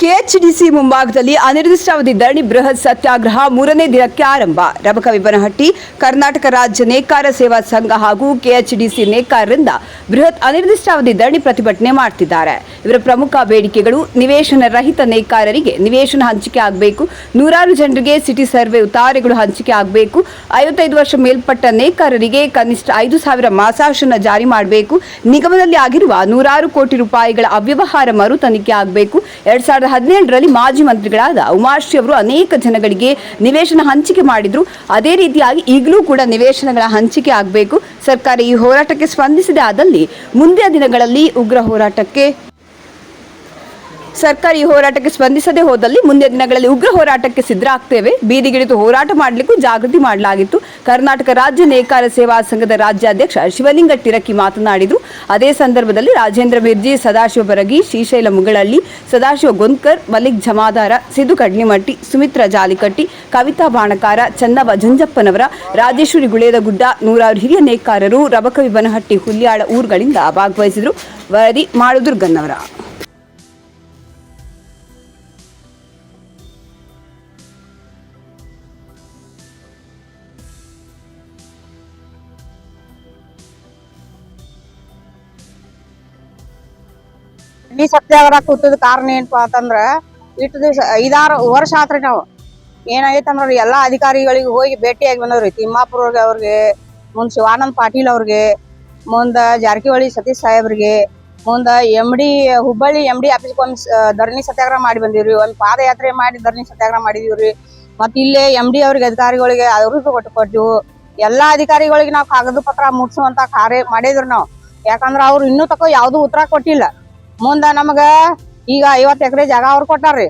ಕೆಎಚ್ಡಿಸಿ ಮುಂಭಾಗದಲ್ಲಿ ಅನಿರ್ದಿಷ್ಟಾವಧಿ ಧರಣಿ ಬೃಹತ್ ಸತ್ಯಾಗ್ರಹ ಮೂರನೇ ದಿನಕ್ಕೆ ಆರಂಭ. ರಬಕವಿಬನಹಟ್ಟಿ ಕರ್ನಾಟಕ ರಾಜ್ಯ ನೇಕಾರ ಸೇವಾ ಸಂಘ ಹಾಗೂ ಕೆಎಚ್ಡಿಸಿ ನೇಕಾರರಿಂದ ಬೃಹತ್ ಅನಿರ್ದಿಷ್ಟಾವಧಿ ಧರಣಿ ಪ್ರತಿಭಟನೆ ಮಾಡ್ತಿದ್ದಾರೆ. ಇವರ ಪ್ರಮುಖ ಬೇಡಿಕೆಗಳು ನಿವೇಶನ ರಹಿತ ನೇಕಾರರಿಗೆ ನಿವೇಶನ ಹಂಚಿಕೆ ಆಗಬೇಕು, ನೂರಾರು ಜನರಿಗೆ ಸಿಟಿ ಸರ್ವೆ ಉತ್ತಾರೆಗಳು ಹಂಚಿಕೆ ಆಗಬೇಕು, ಐವತ್ತೈದು ವರ್ಷ ಮೇಲ್ಪಟ್ಟ ನೇಕಾರರಿಗೆ ಕನಿಷ್ಠ ಐದು ಸಾವಿರ ಮಾಸಾಶನ ಜಾರಿ ಮಾಡಬೇಕು, ನಿಗಮದಲ್ಲಿ ಆಗಿರುವ ನೂರಾರು ಕೋಟಿ ರೂಪಾಯಿಗಳ ಅವ್ಯವಹಾರ ಮರು ತನಿಖೆ ಆಗಬೇಕು, ಎರಡ್ ಸಾವಿರದ ಹದಿನೇಳರಲ್ಲಿ ಮಾಜಿ ಮಂತ್ರಿಗಳಾದ ಉಮಾಶ್ರೀ ಅವರು ಅನೇಕ ಜನಗಳಿಗೆ ನಿವೇಶನ ಹಂಚಿಕೆ ಮಾಡಿದ್ರು. ಅದೇ ರೀತಿಯಾಗಿ ಈಗಲೂ ಕೂಡ ನಿವೇಶನಗಳ ಹಂಚಿಕೆ ಆಗಬೇಕು. ಸರ್ಕಾರ ಈ ಹೋರಾಟಕ್ಕೆ ಸ್ಪಂದಿಸಿದೆ ಆದಲ್ಲಿ ಮುಂದಿನ ದಿನಗಳಲ್ಲಿ ಉಗ್ರ ಹೋರಾಟಕ್ಕೆ ಸರ್ಕಾರ ಈ ಹೋರಾಟಕ್ಕೆ ಸ್ಪಂದಿಸದೆ ಹೋದಲ್ಲಿ ಮುಂದಿನ ದಿನಗಳಲ್ಲಿ ಉಗ್ರ ಹೋರಾಟಕ್ಕೆ ಸಿದ್ಧರಾಗ್ತೇವೆ. ಬೀದಿಗಿಳಿದು ಹೋರಾಟ ಮಾಡಲಿಕ್ಕೂ ಜಾಗೃತಿ ಮಾಡಲಾಗಿತ್ತು. ಕರ್ನಾಟಕ ರಾಜ್ಯ ನೇಕಾರ ಸೇವಾ ಸಂಘದ ರಾಜ್ಯಾಧ್ಯಕ್ಷ ಶಿವಲಿಂಗ ಟಿರಕಿ ಮಾತನಾಡಿದರು. ಅದೇ ಸಂದರ್ಭದಲ್ಲಿ ರಾಜೇಂದ್ರ ಮಿರ್ಜಿ ಸದಾಶಿವ ಬರಗಿ, ಶ್ರೀಶೈಲ ಮುಗಳಳ್ಳಿ, ಸದಾಶಿವ ಗೊಂದ್ಕರ್ ಮಲಿಕ್ ಜಮಾದಾರ, ಸಿದ್ದು ಕಡ್ಲಿಮಟ್ಟಿ ಸುಮಿತ್ರಾ ಜಾಲಿಕಟ್ಟಿ, ಕವಿತಾ ಬಾಣಕಾರ, ಚನ್ನವ ಜಂಜಪ್ಪನವರ, ರಾಜೇಶ್ವರಿ ಗುಳೇದ ಗುಡ್ಡ ನೂರಾರು ಹಿರಿಯ ನೇಕಾರರು, ರಬಕವಿ ಬನಹಟ್ಟಿ ಹುಲ್ಯಾಳ ಊರುಗಳಿಂದ ಭಾಗವಹಿಸಿದರು. ವರದಿ ಮಾಳುದುರ್ಗನ್ನವರ ಈ ಸತ್ಯಾಗ್ರಹ ಕೂತದ ಕಾರಣ ಏನಪ್ಪ ಅಂತಂದ್ರ ಇಟ್ಟು ದಿವಸ ಐದಾರು ವರ್ಷ ಆತ್ರಿ ನಾವು. ಏನಾಗೈತಂದ್ರ ಎಲ್ಲಾ ಅಧಿಕಾರಿಗಳಿಗೆ ಹೋಗಿ ಭೇಟಿಯಾಗಿ ಬಂದವ್ರಿ. ತಿಮ್ಮಾಪುರ ಅವ್ರಿಗೆ ಮುಂದ್ ಶಿವಾನಂದ್ ಪಾಟೀಲ್ ಅವ್ರಿಗೆ, ಮುಂದ ಜಾರಕಿಹೊಳಿ ಸತೀಶ್ ಸಾಹೇಬ್ರಿಗೆ ಮುಂದ M D Hubballi M D ಆಫೀಸ್ಗೆ ಒಂದ್ ಧರಣಿ ಸತ್ಯಾಗ್ರಹ ಮಾಡಿ ಬಂದಿವ್ರಿ. ಒಂದ್ ಪಾದಯಾತ್ರೆ ಮಾಡಿ ಧರಣಿ ಸತ್ಯಾಗ್ರಹ ಮಾಡಿದೀವ್ರಿ. ಮತ್ ಇಲ್ಲೇ ಎಂ ಡಿ ಅವ್ರಿಗೆ ಅಧಿಕಾರಿಗಳಿಗೆ ಅವ್ರಿಗೂ ಕೊಟ್ಟು ಕೊಟ್ಟು ಎಲ್ಲಾ ಅಧಿಕಾರಿಗಳಿಗೆ ನಾವು ಕಾಗದ ಪತ್ರ ಮುಟ್ಸುವಂತ ಕಾರ್ಯ ಮಾಡಿದ್ರು ನಾವು. ಯಾಕಂದ್ರ ಅವ್ರು ಇನ್ನೂ ತಕ ಯಾವ್ದು ಉತ್ತರ ಕೊಟ್ಟಿಲ್ಲ. ಮುಂದ ನಮಗ ಈಗ ಐವತ್ ಎಕರೆ ಜಾಗ ಅವ್ರು ಕೊಟ್ಟಾರ್ರಿ.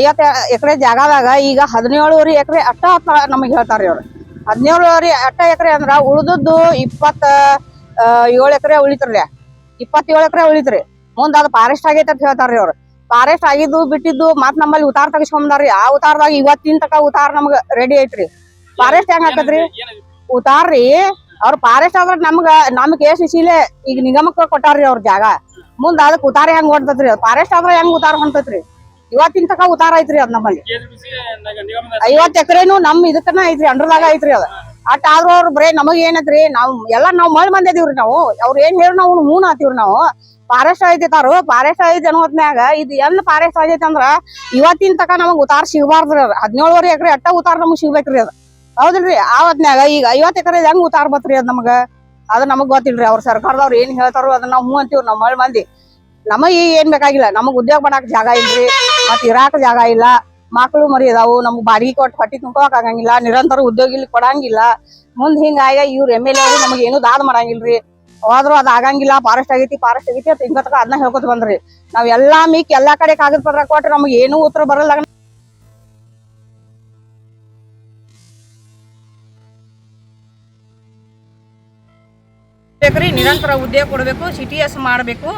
ಐವತ್ ಎಕರೆ ಜಾಗದಾಗ ಈಗ ಹದಿನೇಳುವರೆ ಎಕರೆ ಅಟ್ಟ ನಮಗ್ ಹೇಳ್ತಾರ್ರಿ ಅವ್ರು. ಹದಿನೇಳುವರೆ ಅಟ್ಟ ಎಕರೆ ಅಂದ್ರ ಉಳಿದದ್ದು ಇಪ್ಪತ್ತ ಏಳು ಎಕರೆ ಉಳಿತ್ರಿ ಇಪ್ಪತ್ತೇಳು ಎಕರೆ ಉಳಿತ್ರಿ. ಮುಂದ ಅದು ಫಾರೆಸ್ಟ್ ಆಗೈತೆ ಅಂತ ಹೇಳ್ತಾರ್ರಿ ಅವ್ರು. ಫಾರೆಸ್ಟ್ ಆಗಿದ್ದು ಬಿಟ್ಟಿದ್ದು ಮತ್ ನಮ್ಮಲ್ಲಿ ಉತ್ತಾರ ತೆಗಿಸ್ಕೊಂಬಂದಾರ್ರಿ ಆ ಉತ್ತಾರದಾಗ ಇವತ್ತಿನ ತಕ ಉತ್ತಾರ ನಮ್ಗ ರೆಡಿ ಐತ್ರಿ. ಫಾರೆಸ್ಟ್ ಹೆಂಗ್ ಹಾಕತ್ರಿ ಉತ್ತಾರ್ರಿ ಅವ್ರ ಫಾರೆಸ್ಟ್ ಆದ್ರೆ ನಮ್ಗ, ನಮ್ಗೆ ಕೇಸ್ ಇಸಿಲೆ ಈಗ ನಿಗಮಕ್ಕ ಕೊಟ್ಟಾರ್ರಿ ಅವ್ರ ಜಾಗ. ಮುಂದ ಅದಕ್ಕೆ ಉತ್ತಾರ ಹೆಂಗ್ ಹೊಂಟತ್ರಿ ಫಾರೆಸ್ಟ್ ಆದ್ರೆ ಹೆಂಗ್ ಉತಾರ ಹೊಂಟತ್ರಿ? ಇವತ್ತಿನ ತಕ ಉತಾರ ಐತ್ರಿ ಅದ್ ನಮ್ಮಲ್ಲಿ. ಐವತ್ ಎಕರೆನು ನಮ್ ಇದಕ್ಕನ ಐತ್ರಿ, ಅಂಡ್ರದಾಗ ಐತ್ರಿ ಅದ. ಅಟ್ ಆದ್ರೂ ಅವ್ರ ಬರೇ ನಮಗ್ ಏನತ್ರಿ, ನಾವ್ ಎಲ್ಲಾ ನಾವ್ ಮಳ್ ಮಂದಿ ಅದೀವ್ರಿ ನಾವು. ಅವ್ರ ಏನ್ ಹೇಳಿ ನಾವು ಮೂನ್ ನಾವು. ಫಾರೆಸ್ಟ್ ಐತಿತಾರು ಫಾರೆಸ್ಟ್ ಐತಿ ಅನ್ನೋ ಹೊತ್ನ್ಯಾಗ ಇದು ಎಲ್ಲಿ ಫಾರೆಸ್ಟ್ ಆಗೈತಿ ಅಂದ್ರ ಇವತ್ತಿನ ತಕ ನಮಗ್ ಉತಾರ ಸಿಗಬಾರ್ದ್ರಿ ಅದ. ಹದಿನೇಳುವರೆ ಎಕರೆ ಅಟ್ಟ ಉತಾರ ನಮಗ್ ಸಿಗ್ಬೇಕ್ರಿ ಅದ. ಹೌದ್ರಿ ಆ ಹೊತ್ನ್ಯಾಗ ಈಗ ಐವತ್ ಎಕರೆ ಹೆಂಗ್ ಉತ್ತಾರ ಬತ್ರಿ ಅದ್ ನಮಗ? ಅದ ನಮಗ್ ಗೊತ್ತಿಲ್ರಿ, ಅವ್ರ ಸರ್ಕಾರದವ್ರು ಏನ್ ಹೇಳ್ತಾರೋ ಅದನ್ನ ನಾವು ಹ್ಞೂ ಅಂತೀವಿ ನಮ್ಮ ಮಳ್ ಮಂದಿ. ನಮಗ್ ಈ ಏನ್ ಬೇಕಾಗಿಲ್ಲ, ನಮಗ್ ಉದ್ಯೋಗ ಮಾಡಕ್ ಜಾಗ ಇಲ್ರಿ ಮತ್ ಇರಾಕ ಜಾಗ ಇಲ್ಲ, ಮಕ್ಳು ಮರಿ ಇದಾವು ನಮ್ಗ್ ಬಾಡಿಗೆ ಕೊಟ್ಟು ಹೊಟ್ಟಿ ತುಂಬೋಕ್ ಆಗಂಗಿಲ್ಲ, ನಿರಂತರ ಉದ್ಯೋಗ ಇಲ್ಲಿ ಕೊಡಂಗಿಲ್ಲ. ಮುಂದ್ ಹಿಂಗಾಗ ಇವ್ರ ಎಂ ಎಲ್ ಎ ಅವರು ನಮಗ್ ಏನು ದಾದ ಮಾಡಂಗಿಲ್ರಿ. ಹೋದ್ರು ಅದ್ ಆಗಂಗಿಲ್ಲ ಫಾರೆಸ್ಟ್ ಆಗೈತಿ ಫಾರೆಸ್ಟ್ ಆಗೈತಿ ಅಂತ ಹಿಂಗತಕ ಅದನ್ನ ಹೇಳ್ಕೊತ ಬಂದ್ರಿ. ನಾವ್ ಎಲ್ಲಾ ಮೀಕ್ ಎಲ್ಲಾ ಕಡೆ ಕಾಗದ ಪತ್ರ ಕೊಟ್ರೆ ನಮ್ಗೆ ಏನು ಉತ್ತರ ಬರಲ್ಲ ಬೇಕ್ರಿ ನಿರಂತರ ಉದ್ಯೋಗ ಕೊಡಬೇಕು ಸಿಟಿ ಎಸ್ ಮಾಡಬೇಕು.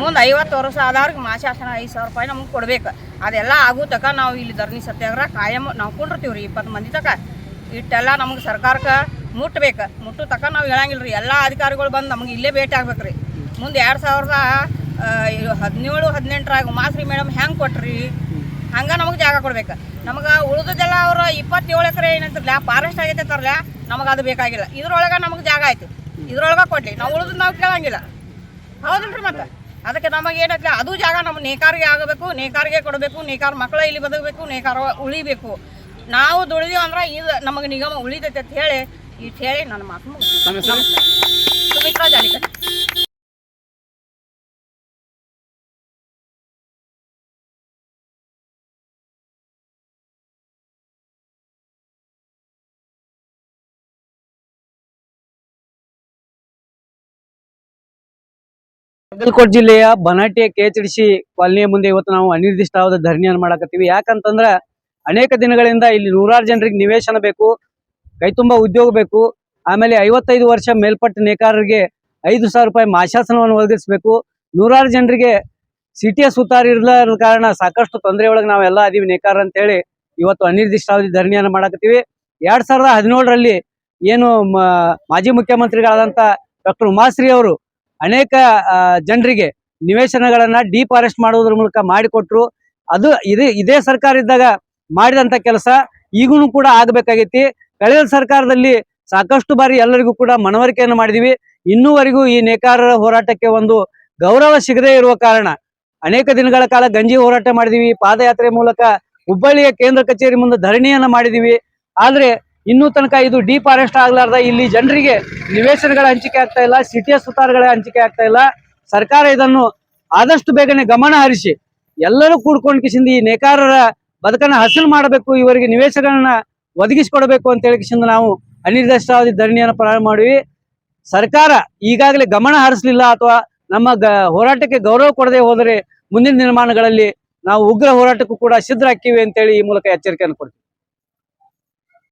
ಮುಂದೆ ಐವತ್ತು ವರ್ಷ ಆದವ್ರಿಗೆ ಮಾಸಾಸನ ಐದು ಸಾವಿರ ರೂಪಾಯಿ ನಮ್ಗೆ ಕೊಡ್ಬೇಕು. ಅದೆಲ್ಲ ಆಗೋ ತಕ ನಾವು ಇಲ್ಲಿ ಧರಣಿ ಸತ್ಯಾಗ್ರಹ ಕಾಯಂ ನಾವು ಕುಂಡಿರ್ತೀವ್ರಿ, ಇಪ್ಪತ್ತು ಮಂದಿ ತಕ. ಇಟ್ಟೆಲ್ಲ ನಮ್ಗೆ ಸರ್ಕಾರಕ್ಕೆ ಮುಟ್ಟಬೇಕು ಮುಟ್ಟು ತಕ ನಾವು ಹೇಳಂಗಿಲ್ಲ ರೀ ಎಲ್ಲ ಅಧಿಕಾರಿಗಳು ಬಂದು ನಮ್ಗೆ ಇಲ್ಲೇ ಭೇಟಿ ಆಗ್ಬೇಕ್ರಿ. ಮುಂದೆ ಎರಡು ಸಾವಿರದ ಹದಿನೇಳು, ಹದಿನೆಂಟರಾಗ ಮಾಸ್ರಿ ಮೇಡಮ್ ಹೆಂಗೆ ಕೊಟ್ರಿ? ಹಂಗೆ ನಮಗೆ ಜಾಗ ಕೊಡ್ಬೇಕು. ನಮಗೆ ಉಳಿದದೆಲ್ಲ ಅವರು ಇಪ್ಪತ್ತೇಳು ಎಕರೆ ಏನಂತಾರಲ್ಲ ಫಾರೆಸ್ಟ್ ಆಗೈತೆ ತರಲ್ಲ ನಮಗೆ ಅದು ಬೇಕಾಗಿಲ್ಲ. ಇದ್ರೊಳಗೆ ನಮಗೆ ಜಾಗ ಆಯ್ತು. ಇದ್ರೊಳಗೆ ಕೊಡ್ಲಿ. ನಾವು ಉಳಿದ್ ನಾವು ಕೇಳಂಗಿಲ್ಲ. ಹೌದಿಲ್ರಿ ಮತ್ತೆ. ಅದಕ್ಕೆ ನಮಗೆ ಏನೈತಿ ಅದು ಜಾಗ ನಮ್ಮ ನೇಕಾರಿಗೆ ಆಗಬೇಕು ನೇಕಾರಿಗೆ ಕೊಡಬೇಕು ನೇಕಾರ ಮಕ್ಕಳ ಇಲ್ಲಿ ಬದುಕಬೇಕು ನೇಕಾರ ಉಳಿಬೇಕು. ನಾವು ದುಡಿದೀವಿ ಅಂದ್ರೆ ಇದು ನಮಗೆ ನಿಗಮ ಉಳಿತೈತೆ ಅಂತ ಹೇಳಿ ಇಟ್ಟು ಹೇಳಿ ನನ್ನ ಮಾತು. ಸುಮಿತ್ರಾ ಜಾಲಿಕಟ್ಟಿ ಬಾಗಲಕೋಟೆ ಜಿಲ್ಲೆಯ ಬನಾಟಿಯ ಕೆಎಚ್ಡಿಸಿ ಕಾಲನಿಯ ಮುಂದೆ ಇವತ್ತು ನಾವು ಅನಿರ್ದಿಷ್ಟವಾದ ಧರಣಿಯನ್ನು ಮಾಡಾಕತ್ತೀವಿ. ಯಾಕಂತಂದ್ರ ಅನೇಕ ದಿನಗಳಿಂದ ಇಲ್ಲಿ ನೂರಾರು ಜನರಿಗೆ ನಿವೇಶನ ಬೇಕು, ಕೈ ತುಂಬ ಉದ್ಯೋಗ ಬೇಕು, ಆಮೇಲೆ ಐವತ್ತೈದು ವರ್ಷ ಮೇಲ್ಪಟ್ಟ ನೇಕಾರರಿಗೆ ಐದು ಸಾವಿರ ರೂಪಾಯಿ ಮಾಶಾಸನವನ್ನು ಒದಗಿಸಬೇಕು. ನೂರಾರು ಜನರಿಗೆ ಸಿಟಿಯ ಸುತ್ತಾರ ಇರ್ಲಾರ ಕಾರಣ ಸಾಕಷ್ಟು ತೊಂದರೆ ಒಳಗೆ ನಾವೆಲ್ಲ ಅದೀವಿ ನೇಕಾರ ಅಂತ ಹೇಳಿ ಇವತ್ತು ಅನಿರ್ದಿಷ್ಟಾವಧಿ ಧರಣಿಯನ್ನು ಮಾಡಾಕತ್ತೀವಿ. ಎರಡ್ ಸಾವಿರದ ಹದಿನೇಳರಲ್ಲಿ ಏನು ಮಾಜಿ ಮುಖ್ಯಮಂತ್ರಿಗಳಾದಂತ ಡಾಕ್ಟರ್ ಉಮಾಶ್ರೀ ಅವರು ಅನೇಕ ಜನರಿಗೆ ನಿವೇಶನಗಳನ್ನ ಡಿಫಾರೆಸ್ಟ್ ಮಾಡುವುದರ ಮೂಲಕ ಮಾಡಿಕೊಟ್ರು. ಅದು ಇದೇ ಇದೇ ಸರ್ಕಾರ ಇದ್ದಾಗ ಮಾಡಿದಂತ ಕೆಲಸ ಈಗೂ ಕೂಡ ಆಗ್ಬೇಕಾಗೈತಿ. ಕಳೆದ ಸರ್ಕಾರದಲ್ಲಿ ಸಾಕಷ್ಟು ಬಾರಿ ಎಲ್ಲರಿಗೂ ಕೂಡ ಮನವರಿಕೆಯನ್ನು ಮಾಡಿದೀವಿ. ಇನ್ನೂವರೆಗೂ ಈ ನೇಕಾರರ ಹೋರಾಟಕ್ಕೆ ಒಂದು ಗೌರವ ಸಿಗದೇ ಇರುವ ಕಾರಣ ಅನೇಕ ದಿನಗಳ ಕಾಲ ಗಂಜಿ ಹೋರಾಟ ಮಾಡಿದೀವಿ. ಪಾದಯಾತ್ರೆ ಮೂಲಕ ಹುಬ್ಬಳ್ಳಿಯ ಕೇಂದ್ರ ಕಚೇರಿ ಮುಂದೆ ಧರಣಿಯನ್ನ ಮಾಡಿದೀವಿ. ಆದ್ರೆ ಇನ್ನೂ ತನಕ ಇದು ಡಿಫಾರೆಸ್ಟ್ ಆಗ್ಲಾರ್ದ ಇಲ್ಲಿ ಜನರಿಗೆ ನಿವೇಶನಗಳ ಹಂಚಿಕೆ ಆಗ್ತಾ ಇಲ್ಲ ಸಿಟಿಯ ಸುತಾರಗಳ ಹಂಚಿಕೆ ಆಗ್ತಾ ಇಲ್ಲ. ಸರ್ಕಾರ ಇದನ್ನು ಆದಷ್ಟು ಬೇಗನೆ ಗಮನ ಹರಿಸಿ, ಎಲ್ಲರೂ ಕೂಡ್ಕೊಂಡ್ ಕಿಸಿಂದ ಈ ನೇಕಾರರ ಬದುಕನ್ನ ಹಸಿಲು ಮಾಡಬೇಕು, ಇವರಿಗೆ ನಿವೇಶಗಳನ್ನ ಒದಗಿಸಿಕೊಡಬೇಕು ಅಂತ ಹೇಳಿ ಕಿಸಿಂದ ನಾವು ಅನಿರ್ದಿಷ್ಟಾವಧಿ ಧರಣಿಯನ್ನು ಪ್ರಾರಂಭ ಮಾಡಿವಿ. ಸರ್ಕಾರ ಈಗಾಗಲೇ ಗಮನ ಹರಿಸಲಿಲ್ಲ ಅಥವಾ ನಮ್ಮ ಹೋರಾಟಕ್ಕೆ ಗೌರವ ಕೊಡದೆ ಹೋದರೆ ಮುಂದಿನ ನಿರ್ಮಾಣಗಳಲ್ಲಿ ನಾವು ಉಗ್ರ ಹೋರಾಟಕ್ಕೂ ಕೂಡ ಸಿದ್ಧರಾಗ್ತೀವಿ ಅಂತೇಳಿ ಈ ಮೂಲಕ ಎಚ್ಚರಿಕೆಯನ್ನು ಕೊಡ್ತೀವಿ.